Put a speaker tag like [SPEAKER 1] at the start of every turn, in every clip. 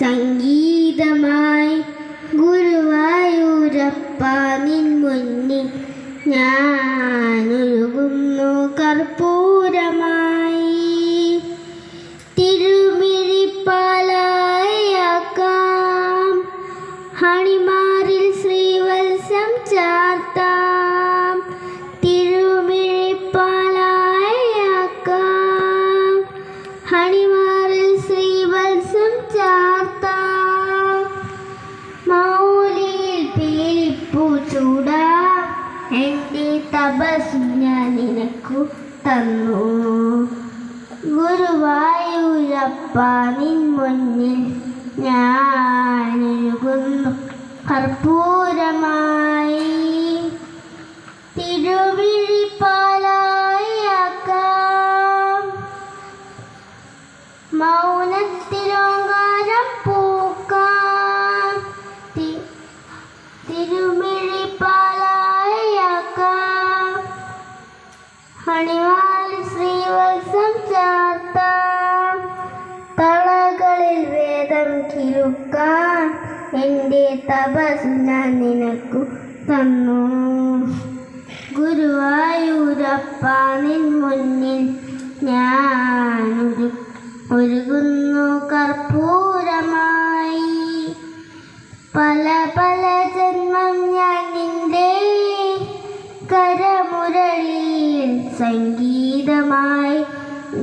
[SPEAKER 1] സംഗീതമായി ഗുരുവായൂരപ്പ നിൻ മുന്നിൽ ഞാനൊഴുകുന്നു കർപ്പൂരമായി. തിരുമിഴിപ്പാലായാക്കാം ഹണിമാറിൽ ശ്രീവത്സം ചാർത്താം. തിരുമിഴിപ്പാലായാക്കാം ഹണിമാറിൽ പീലിപ്പൂ ചൂടാം. എന്റെ തപസ് ഞാൻ നിനക്കു തന്നു. ഗുരുവായൂരപ്പ നിൻ മുന്നിൽ ഞാനൊഴുകുന്നു കർപ്പൂരമായി തിരുവിഴിപ്പാലായാക്കാം മൗനത്തിലോങ്കാരം പൂക്കാം. ഹണിവാളി ശ്രീവത്സം ചാർത്താം. കളകളിൽ വേദം കിലുക്കാൻ എന്റെ തപസ് ഞാൻ നിനക്കു തന്നു. ഗുരുവായൂരപ്പ നിൻ മുന്നിൽ ഞാൻ ഒരു ഒരുകുന്നു കർപ്പൂരമായി. പല പല ജന്മം സംഗീതമായി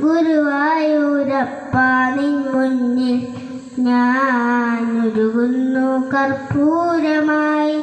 [SPEAKER 1] ഗുരുവായൂരപ്പ നിൻ മുന്നിൽ ഞാൻ ഒരുകുന്നു കർപ്പൂരമായി